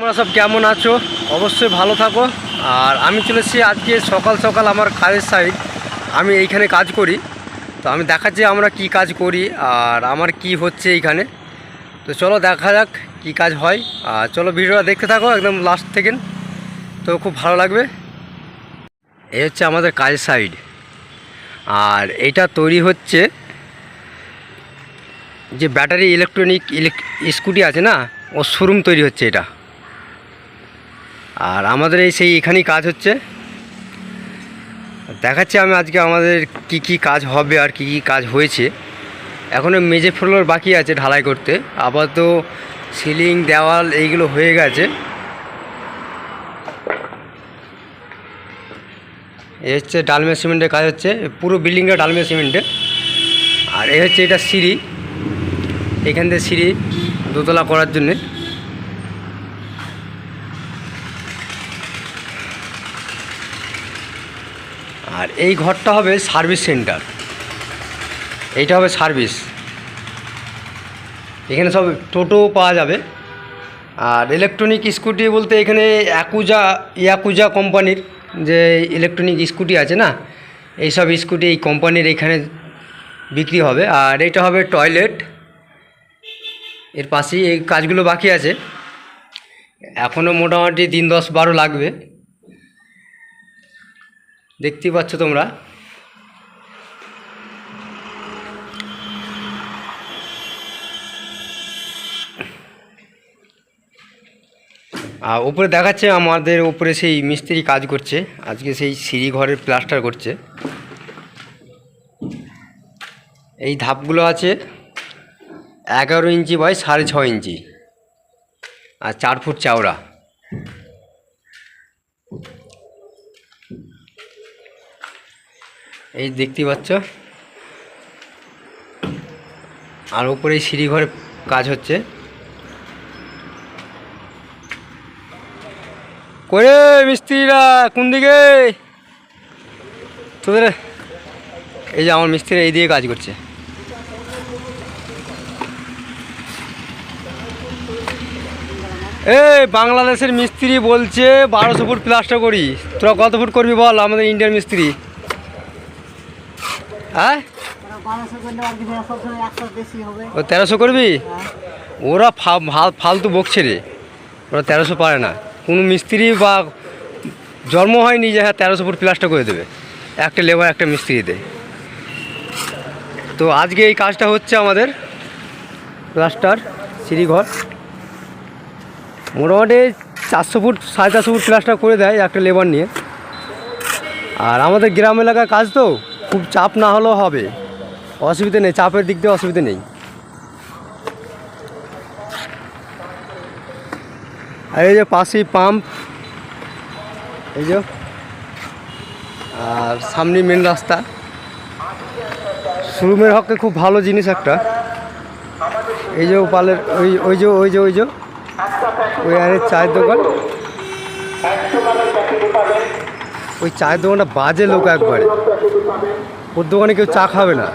তোমরা সব কেমন আছো? অবশ্যই ভালো থাকো। আর আমি চলেছি আজকে সকাল সকাল আমার কাজের সাইড আমি এইখানে কাজ করি। তো আমি দেখাচ্ছি আমরা কি কাজ করি আর আমার কি হচ্ছে এইখানে। তো চলো দেখা যাক কি কাজ হয়। আর চলো ভিডিওটা দেখতে থাকো একদম লাস্ট থেকে। তো খুব ভালো লাগবে। এই হচ্ছে আমাদের কাজের সাইড আর এইটা তৈরি হচ্ছে যে ব্যাটারি ইলেকট্রনিক ইলেক স্কুটি আছে না? ও শোরুম তৈরি হচ্ছে এটা। আর আমাদের এই সেই এখানেই কাজ হচ্ছে। দেখাচ্ছি আমি আজকে আমাদের কি কি কাজ হবে আর কি কি কাজ হয়েছে। এখনও মেজে ফ্লোর বাকি আছে ঢালাই করতে। আপাতত সিলিং, দেওয়াল এইগুলো হয়ে গেছে। এ হচ্ছে ডালমে সিমেন্টের কাজ হচ্ছে। পুরো বিল্ডিংটা ডালমে সিমেন্টের। আর এ হচ্ছে এটা সিঁড়ি। এখান থেকে সিঁড়ি দোতলা করার জন্যে। আর এই ঘরটা হবে সার্ভিস সেন্টার। এইটা হবে সার্ভিস। এখানে সব টোটো পাওয়া যাবে। আর ইলেকট্রনিক স্কুটি বলতে এখানে অ্যাকুজা ইয়াকুজা কোম্পানির যে ইলেকট্রনিক স্কুটি আছে না এইসব স্কুটি এই কোম্পানির এখানে বিক্রি হবে। আর এটা হবে টয়লেট এর পাশেই এই কাজগুলো বাকি আছে। এখনও মোটামুটি দিন দশ বারো লাগবে। দেখতেই পাচ্ছ তোমরা। আর উপরে দেখাচ্ছে আমাদের উপরে সেই মিস্ত্রি কাজ করছে। আজকে সেই সিঁড়ি ঘরের প্লাস্টার করছে। এই ধাপগুলো আছে এগারো ইঞ্চি বাই সাড়ে ছ ইঞ্চি আর চার ফুট চওড়া। এই দেখতে পাচ্ছ। আর উপরে এই সিঁড়ি কাজ হচ্ছে। করে মিস্ত্রিরা, কোন দিকে? তোদের এই যে আমার মিস্ত্রি এই দিকে কাজ করছে। এই বাংলাদেশের মিস্ত্রি বলছে বারোশো ফুট প্লাস্টার করি তোরা কত ফুট করবি বল? আমাদের ইন্ডিয়ান মিস্ত্রি। হ্যাঁ? ও তেরোশো করবি? ওরা ফালতু বকছে রে। ওরা তেরোশো পারে না। কোনো মিস্ত্রি বা জন্ম হয়নি যে হ্যাঁ তেরোশো ফুট প্লাস্টার করে দেবে। একটা লেবার, একটা মিস্ত্রিতে তো আজকে এই কাজটা হচ্ছে আমাদের প্লাস্টার, সিঁড়িঘর। মোটামুটি চারশো ফুট, সাড়ে চারশো ফুট প্লাস্টার করে দেয় একটা লেবার নিয়ে। আর আমাদের গ্রাম এলাকার কাজ তো খুব চাপ না হলেও হবে। অসুবিধা নেই, চাপের দিক দিয়ে অসুবিধা নেই। আর এই যে পাশেই পাম্প, এই যে, আর সামনে মেন রাস্তা। শোরুমের হকে খুব ভালো জিনিস একটা। এই যে পালের ওই ওই যে ওই যে ওই যে, ওই আরে চায়ের দোকান। ওই চায়ের দোকানটা বাজে লোক একবারে। ওর দোকানে কেউ চা খাবে না।